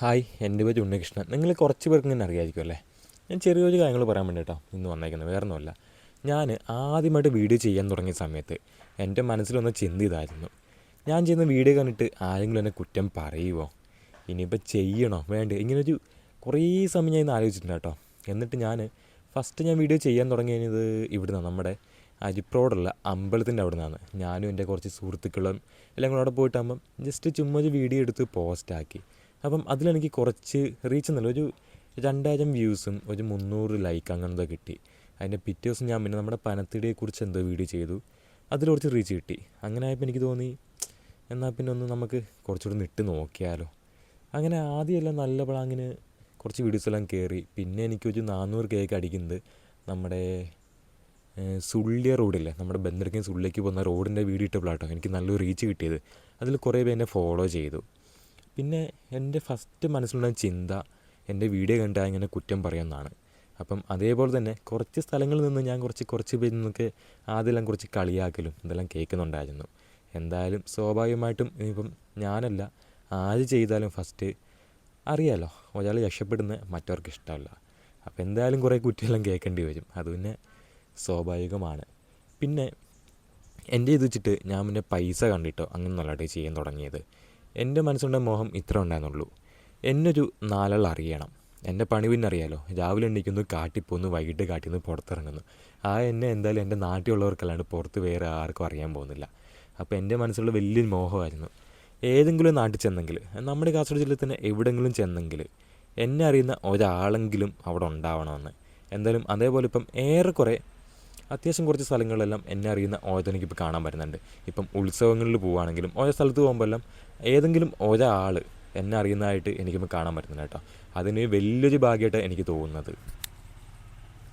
Hi എന്റെ പേര് ഉണ്ണികൃഷ്ണൻ. നിങ്ങൾ കുറച്ച് പേർക്ക് ഇങ്ങനെ അറിയാമായിരിക്കും അല്ലേ? ഞാൻ ചെറിയൊരു കാര്യങ്ങൾ പറയാൻ വേണ്ടിയിട്ടോ ഇന്ന് വന്നേക്കുന്നത്. വേറെ ഒന്നുമല്ല ഞാൻ ആദ്യമായിട്ട് വീഡിയോ ചെയ്യാൻ തുടങ്ങിയ സമയത്ത് എന്റെ മനസ്സിലൊന്ന് ചിന്ത ഇതായിരുന്നു ഞാൻ ചെയ്യുന്ന വീഡിയോ കണ്ടിട്ട് ആരെങ്കിലും എന്നെ കുറ്റം പറയുമോ ഇനിയിപ്പോൾ ചെയ്യണോ? വേണ്ടേ? ഇങ്ങനൊരു കുറേ സമയം ഞാൻ ഇന്ന് ആലോചിച്ചിട്ടുണ്ട് കേട്ടോ. എന്നിട്ട് ഞാൻ ഫസ്റ്റ് ഞാൻ വീഡിയോ ചെയ്യാൻ തുടങ്ങിയത് ഇവിടുന്ന് നമ്മുടെ അരിപ്രോടുള്ള അമ്പലത്തിന്റെ അവിടെ നിന്നാണ് ഞാനും എന്റെ കുറച്ച് സുഹൃത്തുക്കളും എല്ലാം കൂടെ അവിടെ പോയിട്ടാകുമ്പം ജസ്റ്റ് ചുമ്മാ ഒരു വീഡിയോ എടുത്ത് പോസ്റ്റാക്കി അപ്പം അതിലെനിക്ക് കുറച്ച് റീച്ച് എന്നല്ല ഒരു രണ്ടായിരം വ്യൂസും ഒരു മുന്നൂറ് ലൈക്ക് അങ്ങനത്തെ കിട്ടി. അതിന്റെ പിറ്റേ ദിവസം ഞാൻ പിന്നെ നമ്മുടെ പനത്തിടിയെക്കുറിച്ച് എന്തോ വീഡിയോ ചെയ്തു. അതിൽ കുറച്ച് റീച്ച് കിട്ടി. അങ്ങനെ ആയപ്പോൾ എനിക്ക് തോന്നി എന്നാൽ പിന്നെ ഒന്ന് നമുക്ക് കുറച്ചുകൂടി നിട്ട് നോക്കിയാലോ. അങ്ങനെ ആദ്യമെല്ലാം നല്ല പ്ലാങ്ങിന് കുറച്ച് വീഡിയോസ് എല്ലാം കയറി. പിന്നെ എനിക്കൊരു നാനൂറ് കേക്ക് അടിക്കുന്നത് നമ്മുടെ സുള്ളിയ റോഡില്ലേ? നമ്മുടെ ബന്ദർക്കും സുള്ളിലേക്ക് പോകുന്ന റോഡിന്റെ വീഡിയോ ഇട്ടപ്പോഴാട്ടോ എനിക്ക് നല്ലൊരു റീച്ച് കിട്ടിയത്. അതിൽ കുറേ പേര് എന്നെ ഫോളോ ചെയ്തു. പിന്നെ എന്റെ ഫസ്റ്റ് മനസ്സിലുണ്ടായ ചിന്ത എന്റെ വീഡിയോ കണ്ടാൽ ഇങ്ങനെ കുറ്റം പറയുമെന്നാണ് അപ്പം അതേപോലെ തന്നെ കുറച്ച് സ്ഥലങ്ങളിൽ നിന്ന് ഞാൻ കുറച്ച് കുറച്ച് പേരിൽ നിന്നൊക്കെ ആദ്യമെല്ലാം കുറച്ച് കളിയാക്കലും ഇതെല്ലാം കേൾക്കുന്നുണ്ടായിരുന്നു. എന്തായാലും സ്വാഭാവികമായിട്ടും ഇനിയിപ്പം ഞാനല്ല ആര് ചെയ്താലും ഫസ്റ്റ് അറിയാലോ ഒരാൾ രക്ഷപ്പെടുന്ന മറ്റവർക്ക് ഇഷ്ടമല്ല. അപ്പോൾ എന്തായാലും കുറേ കുറ്റിയെല്ലാം കേൾക്കേണ്ടി വരും. അത് പിന്നെ സ്വാഭാവികമാണ്. പിന്നെ എന്റെ ഇത് വെച്ചിട്ട് ഞാൻ പിന്നെ പൈസ കണ്ടിട്ടോ അങ്ങനെ നല്ലതായിട്ട് ചെയ്യാൻ തുടങ്ങിയത്. എന്റെ മനസ്സുണ്ട മോഹം ഇത്ര ഉണ്ടായിരുന്നുള്ളൂ. എന്നൊരു നാലാൾ അറിയണം. എന്റെ പണി പിന്നെ അറിയാലോ രാവിലെ എണീക്കുന്നു കാട്ടിപ്പോന്നു വൈകിട്ട് കാട്ടിൽ നിന്ന് പുറത്തിറങ്ങുന്നു. ആ എന്നെ എന്തായാലും എന്റെ നാട്ടിലുള്ളവർക്കല്ലാണ്ട് പുറത്ത് വേറെ ആർക്കും അറിയാൻ പോകുന്നില്ല. അപ്പോൾ എന്റെ മനസ്സിലുള്ള വലിയൊരു മോഹമായിരുന്നു. ഏതെങ്കിലും നാട്ടിൽ ചെന്നെങ്കിൽ നമ്മുടെ കാസർഗോഡ് ജില്ലയിൽ തന്നെ എവിടെങ്കിലും ചെന്നെങ്കിൽ എന്നെ അറിയുന്ന ഒരാളെങ്കിലും അവിടെ ഉണ്ടാവണമെന്ന്. എന്തായാലും അതേപോലെ ഇപ്പം ഏറെക്കുറെ അത്യാവശ്യം കുറച്ച് സ്ഥലങ്ങളിലെല്ലാം എന്നെ അറിയുന്ന ഓരോ എനിക്കിപ്പോൾ കാണാൻ പറ്റുന്നുണ്ട്. ഇപ്പം ഉത്സവങ്ങളിൽ പോവുകയാണെങ്കിലും ഓരോ സ്ഥലത്ത് പോകുമ്പോൾ എല്ലാം ഏതെങ്കിലും ഒരാൾ എന്നെ അറിയുന്നതായിട്ട് എനിക്കിപ്പോൾ കാണാൻ പറ്റുന്നുണ്ട് കേട്ടോ. അതിന് വലിയൊരു ഭാഗ്യമായിട്ടാണ് എനിക്ക് തോന്നുന്നത്.